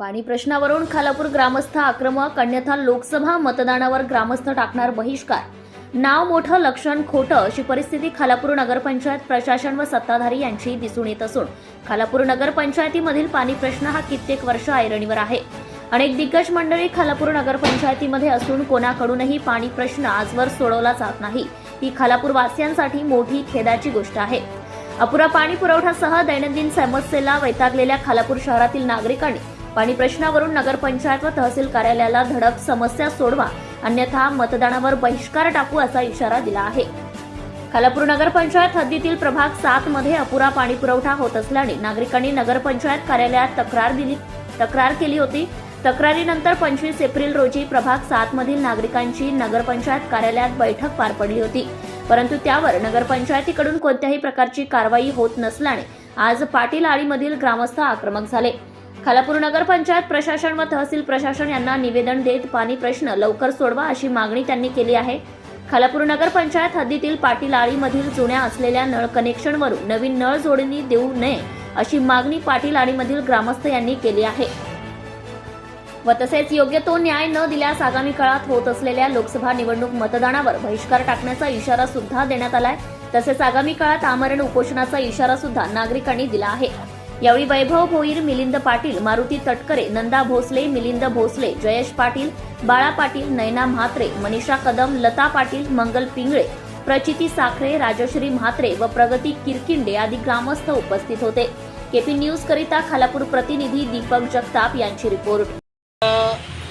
पाणी प्रश्नावरून खालापूर ग्रामस्थ आक्रमक अन्यथा लोकसभा मतदानावर ग्रामस्थ टाकणार बहिष्कार. नाव मोठं लक्षण खोटं अशी परिस्थिती खालापूर नगरपंचायत प्रशासन व सत्ताधारी यांची दिसून येत असून खालापूर नगरपंचायतीमधील पाणी प्रश्न हा कित्येक वर्ष ऐरणीवर आहे. अनेक दिग्गज मंडळी खालापूर नगरपंचायतीमध्ये असून कोणाकडूनही पाणी प्रश्न आजवर सोडवला जात नाही. ही खालापूर वासियांसाठी मोठी खेदाची गोष्ट आहे. अपुरा पाणी पुरवठासह दैनंदिन समस्येला वैतागलेल्या खालापूर शहरातील नागरिकांनी पाणी प्रश्नावरून नगरपंचायत व तहसील कार्यालयाला धडक समस्या सोडवा अन्यथा मतदानावर बहिष्कार टाकू असा इशारा दिला आहे. खालापूर नगरपंचायत हद्दीतील प्रभाग सात मध्ये अपुरा पाणी पुरवठा होत असल्याने नागरिकांनी नगरपंचायत कार्यालयात तक्रार दिली तक्रार केली होती. तक्रारीनंतर पंचवीस एप्रिल रोजी प्रभाग सात मधील नागरिकांची नगरपंचायत कार्यालयात बैठक पार पडली होती. परंतु त्यावर नगरपंचायतीकडून कोणत्याही प्रकारची कारवाई होत नसल्याने आज पाटील आळीमधील ग्रामस्थ आक्रमक झाले. खालापूर नगरपंचायत प्रशासन व तहसील प्रशासन यांना निवेदन देत पाणी प्रश्न लवकर सोडवा अशी मागणी त्यांनी केली आहे. खालापूर नगरपंचायत हद्दीतील पाटील आळीमधील जुन्या असलेल्या नळ कनेक्शनवरून नवीन नळ जोडणी देऊ नये अशी मागणी पाटील आळीमधील ग्रामस्थ यांनी केली आहे. व तसेच योग्य तो न्याय न दिल्यास आगामी काळात होत असलेल्या लोकसभा निवडणूक मतदानावर बहिष्कार टाकण्याचा इशारा सुद्धा देण्यात आलाय. तसेच आगामी काळात आमरण उपोषणाचा इशारा सुद्धा नागरिकांनी दिला आहे. यावेळी वैभव भोईर मिलिंद पाटील मारुती तटकरे नंदा भोसले मिलिंद भोसले जयेश पाटील बाळा पाटील नयना म्हात्रे मनीषा कदम लता पाटील मंगल पिंगळे प्रचिती साखरे राजश्री म्हात्रे व प्रगती किरकिंडे आदी ग्रामस्थ उपस्थित होते. केपी न्यूज करिता खालापूर प्रतिनिधी दीपक जगताप यांची रिपोर्ट.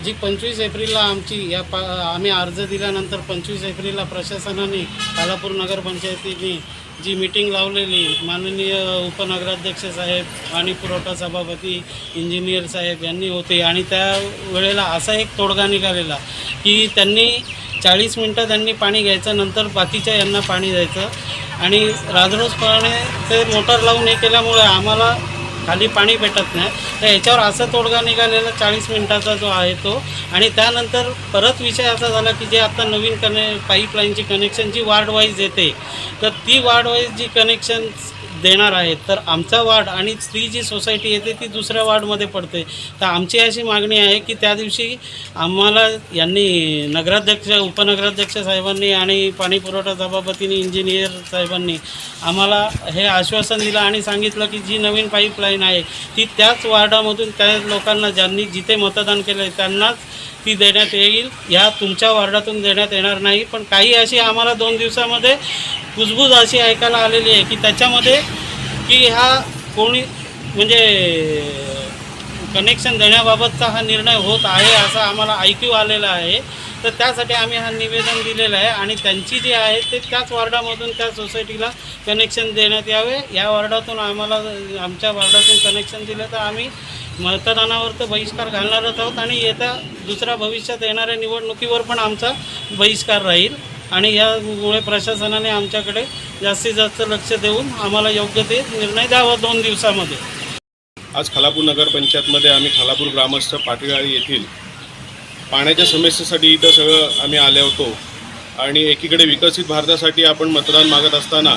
जी पंचवीस एप्रिलला आमची या पा आम्ही अर्ज दिल्यानंतर पंचवीस एप्रिलला प्रशासनाने कालापूर नगरपंचायतीने जी मीटिंग लावलेली माननीय उपनगराध्यक्ष साहेब पाणी पुरवठा सभापती इंजिनियर साहेब यांनी होते. आणि त्या वेळेला असा एक तोडगा निघालेला की त्यांनी चाळीस मिनटं त्यांनी पाणी घ्यायचं नंतर बाकीच्या यांना पाणी द्यायचं. आणि राजरोजपणे ते मोटर लावून हे केल्यामुळे आम्हाला खाली पाणी भेटत नाही. तर याच्यावर असा तोडगा निघालेला चाळीस मिनटाचा जो आहे तो. आणि त्यानंतर परत विषय असा झाला की जे आता नवीन कने पाईपलाईनची कनेक्शन जी वार्ड वाईज येते तर ती वार्ड वाईज जी कनेक्शन देणार आहेत. तर आमचा वार्ड आणि स्त्री जी सोसायटी येते ती दुसऱ्या वार्डमध्ये पडते. तर आमची अशी मागणी आहे की त्या दिवशी आम्हाला यांनी नगराध्यक्ष उपनगराध्यक्ष साहेबांनी आणि पाणी पुरवठा सभापतींनी इंजिनियर साहेबांनी आम्हाला हे आश्वासन दिलं आणि सांगितलं की जी नवीन पाईपलाईन आहे ती त्याच वार्डामधून त्या लोकांना ज्यांनी जिथे मतदान केलं आहे त्यांनाच ती देण्यात येईल. ह्या तुमच्या वार्डातून देण्यात येणार नाही. पण काही अशी आम्हाला दोन दिवसामध्ये कुजबूज अशी ऐकायला आलेली आहे की त्याच्यामध्ये की हा कोणी म्हणजे कनेक्शन देण्याबाबतचा हा निर्णय होत आहे असा आम्हाला ऐकू आलेला आहे. तर त्यासाठी आम्ही हा निवेदन दिलेलं आहे आणि त्यांची जी आहे ते त्याच वार्डामधून त्या सोसायटीला कनेक्शन देण्यात यावे. या वार्डातून आम्हाला आमच्या वार्डातून कनेक्शन दिलं तर आम्ही मतदानावर तर बहिष्कार घालणारच आहोत आणि येत्या दुसऱ्या भविष्यात येणाऱ्या निवडणुकीवर पण आमचा बहिष्कार राहील. आणि यामुळे प्रशासनाने आमच्याकडे जास्तीत जास्त लक्ष देऊन आम्हाला योग्य ते निर्णय द्यावा दोन दिवसामध्ये. आज खालापूर नगरपंचायतमध्ये आम्ही खालापूर ग्रामस्थ पाटीगाळी येथील पाण्याच्या समस्येसाठी इथं सगळं आम्ही आले होतो. आणि एकीकडे विकसित भारतासाठी आपण मतदान मागत असताना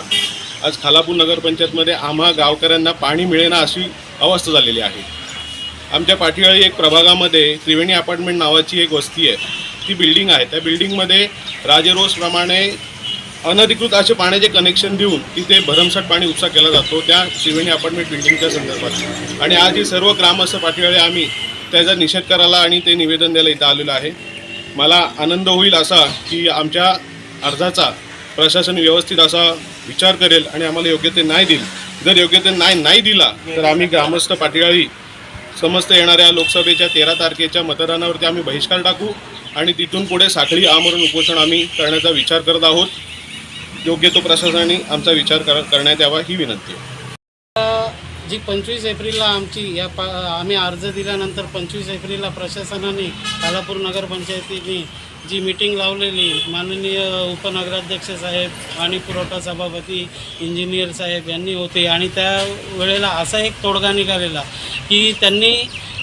आज खालापूर नगरपंचायतमध्ये आम्हा गावकऱ्यांना पाणी मिळेना अशी अवस्था झालेली आहे. आमच्या पाठीवाळी एक प्रभागामध्ये त्रिवेणी अपार्टमेंट नावाची एक वस्ती आहे. ती बिल्डिंग आहे. त्या बिल्डिंगमध्ये राजरोसप्रमाणे अनधिकृत असे पाण्याचे कनेक्शन देऊन तिथे भरमसाठ पाणी उपसा केला जातो त्या त्रिवेणी अपार्टमेंट बिल्डिंगच्या संदर्भात. आणि आज ही सर्व ग्रामस्थ पाठीवाळे आम्ही त्याचा निषेध करायला आणि ते निवेदन द्यायला इथं आलेलं आहे. मला आनंद होईल असा की आमच्या अर्जाचा प्रशासन व्यवस्थित असा विचार करेल आणि आम्हाला योग्य ते नाही देईल. जर योग्य ते नाही नाही दिला तर आम्ही ग्रामस्थ पाठीवाळी समस्त येणाऱ्या लोकसभेच्या तेरा तारखेच्या मतदानावरती आम्ही बहिष्कार टाकू आणि तिथून पुढे साखळी आमरण उपोषण आम्ही करण्याचा विचार करत आहोत. योग्य तो प्रशासनाने आमचा विचार कर करण्यात यावा ही विनंती आहे. जी पंचवीस एप्रिलला आमची या पा आम्ही अर्ज दिल्यानंतर पंचवीस एप्रिलला प्रशासनाने कालापूर नगरपंचायतीने जी मीटिंग लावलेली माननीय उपनगराध्यक्ष साहेब पाणी पुरवठा सभापती इंजिनियर साहेब यांनी होते आणि त्या वेळेला असा एक तोडगा निघालेला की त्यांनी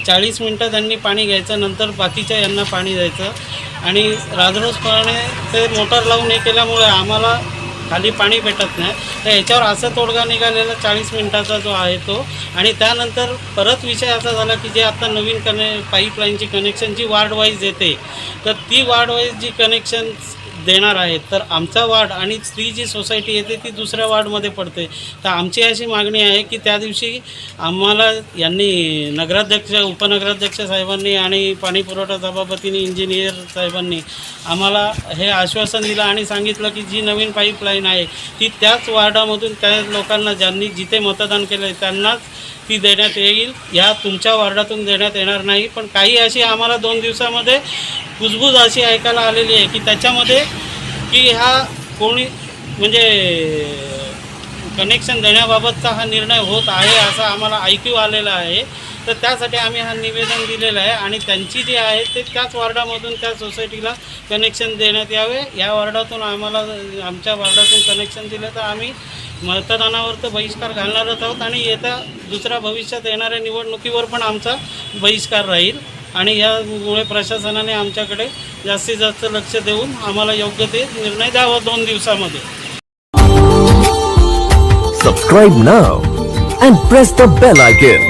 चाळीस मिनटं त्यांनी पाणी घ्यायचं नंतर बाकीच्या यांना पाणी द्यायचं. आणि राजरोसपणे ते मोटर लावून हे केल्यामुळे आम्हाला खाली पाणी भेटत नाही. तर याच्यावर असं तोडगा निघालेला चाळीस मिनटाचा जो आहे तो. आणि त्यानंतर परत विषय असा झाला की जे आता नवीन कने पाईपलाईनची कनेक्शन जी वार्ड वाईज येते तर ती वार्ड वाईज जी कनेक्शन देणार आहेत. तर आमचा वार्ड आणि स्त्री जी सोसायटी येते ती दुसऱ्या वार्डमध्ये पडते. तर आमची अशी मागणी आहे की त्या दिवशी आम्हाला यांनी नगराध्यक्ष उपनगराध्यक्ष साहेबांनी आणि पाणी पुरवठा सभापतींनी इंजिनियर साहेबांनी आम्हाला हे आश्वासन दिलं आणि सांगितलं की जी नवीन पाईपलाईन आहे ती त्याच वार्डामधून त्या लोकांना ज्यांनी जिथे मतदान केलं आहे त्यांनाच ती देण्यात येईल ह्या तुमच्या वार्डातून देण्यात येणार नाही. पण काही अशी आम्हाला दोन दिवसामध्ये कुजबूज अशी ऐकायला आलेली आहे की त्याच्यामध्ये की हा कोणी म्हणजे कनेक्शन देण्याबाबतचा हा निर्णय होत आहे असा आम्हाला ऐकू आलेला आहे. तर त्यासाठी आम्ही हा निवेदन दिलेलं आहे आणि त्यांची जी आहे ते त्याच वार्डामधून त्या सोसायटीला कनेक्शन देण्यात यावे. या वॉर्डातून आम्हाला आमच्या वार्डातून कनेक्शन दिलं तर आम्ही मतदानावर तर बहिष्कार घालणारच आहोत आणि येत्या दुसऱ्या भविष्यात येणाऱ्या निवडणुकीवर पण आमचा बहिष्कार राहील. आणि यामुळे प्रशासनाने आमच्याकडे जास्तीत जास्त लक्ष देऊन आम्हाला योग्य ते निर्णय द्यावा दोन दिवसामध्ये. Subscribe now and press the bell icon